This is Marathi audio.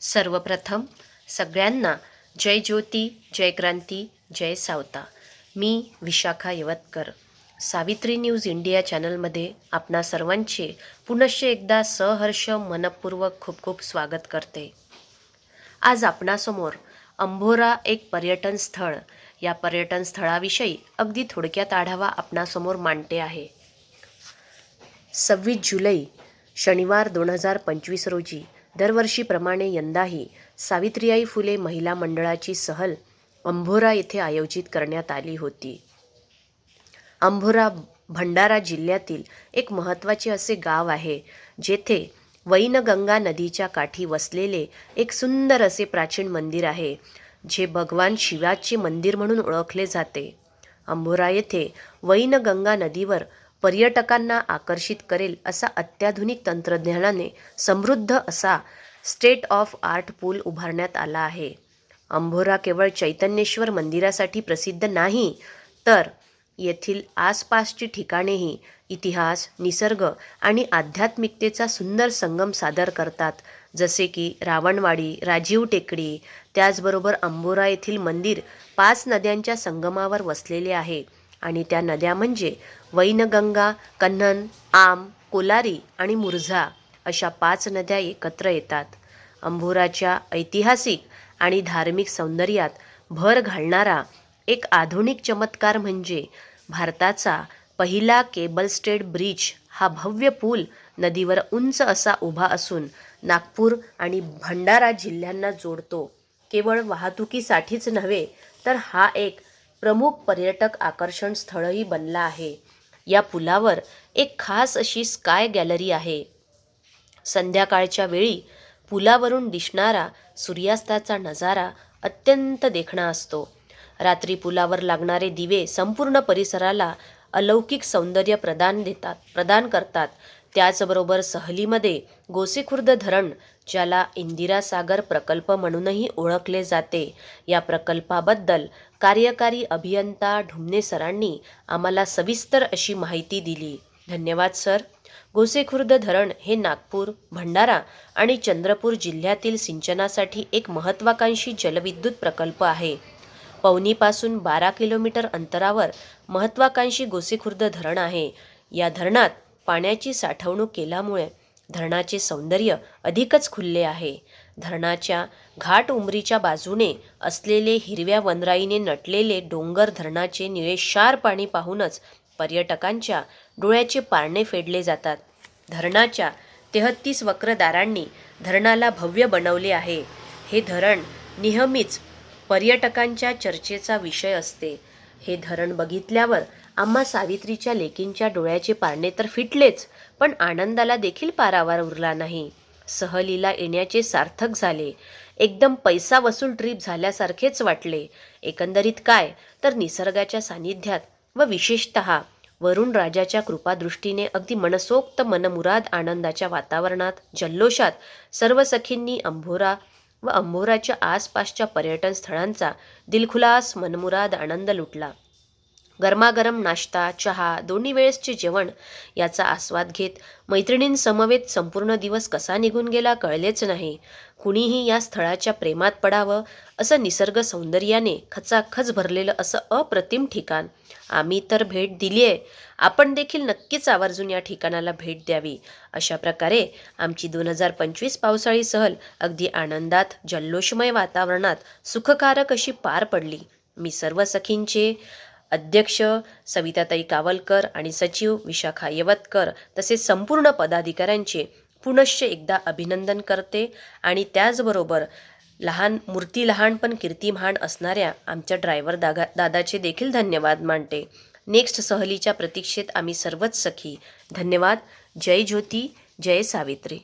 सर्वप्रथम सगळ्यांना जय ज्योती जय क्रांती जय सावता. मी विशाखा यवतकर. सावित्री न्यूज इंडिया चॅनलमध्ये आपणा सर्वांचे पुनश्च एकदा सहर्ष मनपूर्वक खूप खूप स्वागत करते. आज आपणासमोर अंभोरा एक पर्यटन स्थळ. या पर्यटन स्थळाविषयी अगदी थोडक्यात आढावा आपणासमोर मांडते आहे. सव्वीस जुलै शनिवार दोन हजार पंचवीस रोजी दरवर्षीप्रमाणे यंदाही सावित्रीबाई फुले महिला मंडळाची सहल अंभोरा येथे आयोजित करण्यात आली होती. अंभोरा भंडारा जिल्ह्यातील एक महत्त्वाचे असे गाव आहे जेथे वैनगंगा नदीच्या काठी वसलेले एक सुंदर असे प्राचीन मंदिर आहे जे भगवान शिवाचे मंदिर म्हणून ओळखले जाते. अंभोरा येथे वैनगंगा नदीवर पर्यटकांना आकर्षित करेल असा अत्याधुनिक तंत्रज्ञानाने समृद्ध असा स्टेट ऑफ आर्ट पूल उभारण्यात आला आहे. अंभोरा केवळ चैतन्येश्वर मंदिरासाठी प्रसिद्ध नाही तर येथील आसपासची ठिकाणेही इतिहास निसर्ग आणि आध्यात्मिकतेचा सुंदर संगम सादर करतात जसे की रावणवाडी राजीव टेकडी. त्याचबरोबर अंबोरा येथील मंदिर पाच नद्यांच्या संगमावर वसलेले आहे. आणि त्या नद्या म्हणजे वैनगंगा कन्हन आम कोलारी आणि मुरझा अशा पाच नद्या एकत्र येतात. अंभोराच्या ऐतिहासिक आणि धार्मिक सौंदर्यात भर घालणारा एक आधुनिक चमत्कार म्हणजे भारताचा पहिला केबल स्टेट ब्रिज हा भव्य पूल नदीवर उंच असा उभा असून नागपूर आणि भंडारा जिल्ह्यांना जोडतो. केवळ वाहतुकीसाठीच नव्हे तर हा एक प्रमुख पर्यटक आकर्षण स्थळही बनला आहे. या पुलावर एक खास अशी स्काय गॅलरी आहे. संध्याकाळच्या वेळी पुलावरून दिसणारा सूर्यास्ताचा नजारा अत्यंत देखणा असतो. रात्री पुलावर लागणारे दिवे संपूर्ण परिसराला अलौकिक सौंदर्य प्रदान देतात प्रदान करतात. त्याचबरोबर सहलीमध्ये गोसीखुर्द धरण ज्याला इंदिरा सागर प्रकल्प म्हणूनही ओळखले जाते या प्रकल्पाबद्दल कार्यकारी अभियंता ढुमणे सरांनी आम्हाला सविस्तर अशी माहिती दिली. धन्यवाद सर. गोसेखुर्द धरण हे नागपूर भंडारा आणि चंद्रपूर जिल्ह्यातील सिंचनासाठी एक महत्त्वाकांक्षी जलविद्युत प्रकल्प आहे. पवनीपासून बारा किलोमीटर अंतरावर महत्त्वाकांक्षी गोसेखुर्द धरण आहे. या धरणात पाण्याची साठवणूक केल्यामुळे धरणाचे सौंदर्य अधिकच खुलले आहे. धरणाच्या घाट उमरीच्या बाजूने असलेले हिरव्या वनराईने नटलेले डोंगर धरणाचे निळेशार पाणी पाहूनच पर्यटकांच्या डोळ्याचे पारणे फेडले जातात. धरणाच्या तेहत्तीस वक्रदारांनी धरणाला भव्य बनवले आहे. हे धरण नेहमीच पर्यटकांच्या चर्चेचा विषय असते. हे धरण बघितल्यावर आम्हा सावित्रीच्या लेकींच्या डोळ्याचे पारणे तर फिटलेच पण आनंदाला देखील पारावार उरला नाही. सहलीला येण्याचे सार्थक झाले. एकदम पैसा वसूल ट्रीप झाल्यासारखेच वाटले. एकंदरीत काय? तर निसर्गाच्या सानिध्यात व विशेषत वरुण राजाच्या कृपादृष्टीने अगदी मनसोक्त मनमुराद आनंदाच्या वातावरणात जल्लोषात सर्व सखींनी अंभोरा व अंभोराच्या आसपासच्या पर्यटन स्थळांचा दिलखुलास मनमुराद आनंद लुटला. गरमागरम नाश्ता चहा दोन्ही वेळेसचे जेवण याचा आस्वाद घेत मैत्रिणींसमवेत संपूर्ण दिवस कसा निघून गेला कळलेच नाही. कुणीही या स्थळाच्या प्रेमात पडावं असं निसर्ग सौंदर्याने खचाखच भरलेलं असं अप्रतिम ठिकाण. आम्ही तर भेट दिली आहे आपण देखील नक्कीच आवर्जून या ठिकाणाला भेट द्यावी. अशा प्रकारे आमची दोन हजार पंचवीस पावसाळी सहल अगदी आनंदात जल्लोषमय वातावरणात सुखकारक अशी पार पडली. मी सर्व सखींचे अध्यक्ष सविताताई कावलकर आणि सचिव विशाखा यवतकर तसेच संपूर्ण पदाधिकाऱ्यांचे पुनश्च एकदा अभिनंदन करते. आणि त्याचबरोबर लहान मूर्ती लहान पण कीर्ती महान असणाऱ्या आमच्या ड्रायव्हर दागा दादाचे देखील धन्यवाद मानते. नेक्स्ट सहलीच्या प्रतीक्षेत आम्ही सर्वच सखी. धन्यवाद. जय ज्योती. जय सावित्री.